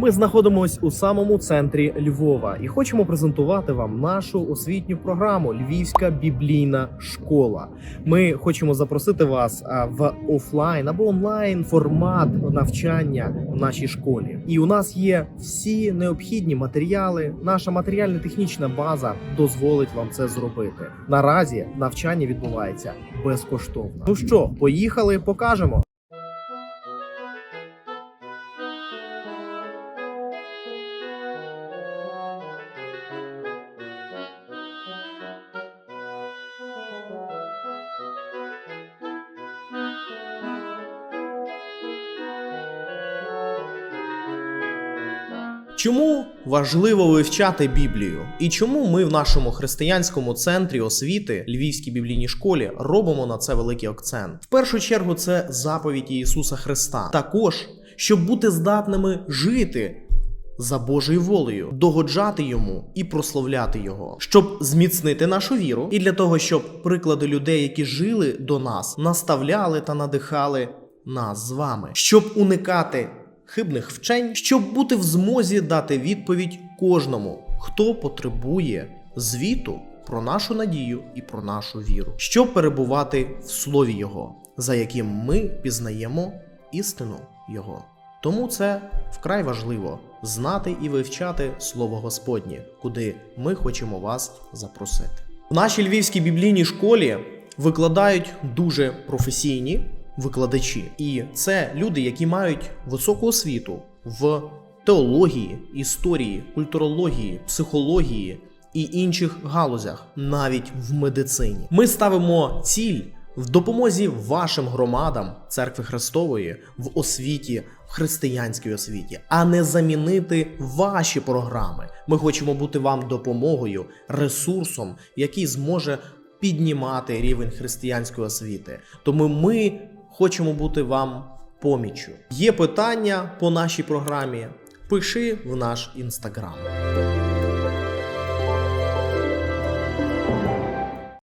Ми знаходимось у самому центрі Львова і хочемо презентувати вам нашу освітню програму Львівська біблійна школа. Ми хочемо запросити вас в офлайн або онлайн формат навчання в нашій школі. І у нас є всі необхідні матеріали. Наша матеріально-технічна база дозволить вам це зробити. Наразі навчання відбувається безкоштовно. Ну що, поїхали, покажемо. Чому важливо вивчати Біблію? І чому ми в нашому християнському центрі освіти Львівській біблійній школі робимо на це великий акцент? В першу чергу це заповіді Ісуса Христа. Також щоб бути здатними жити. За Божою волею, догоджати йому і прославляти його, щоб зміцнити нашу віру, і для того, щоб приклади людей, які жили до нас, наставляли та надихали нас з вами, щоб уникати хибних вчень, щоб бути в змозі дати відповідь кожному, хто потребує звіту про нашу надію і про нашу віру, щоб перебувати в слові Його, за яким ми пізнаємо істину Його. Тому це вкрай важливо знати і вивчати Слово Господнє, куди ми хочемо вас запросити. В нашій львівській біблійній школі викладають дуже професійні викладачі, і це люди, які мають високу освіту в теології, історії, культурології, психології і інших галузях, навіть в медицині. Ми ставимо ціль в допомозі вашим громадам церкви Христової в освіті, в християнській освіті, а не замінити ваші програми. Ми хочемо бути вам допомогою, ресурсом, який зможе піднімати рівень християнської освіти. Тому ми хочемо бути вам помічю. Є питання по нашій програмі? Пиши в наш інстаграм.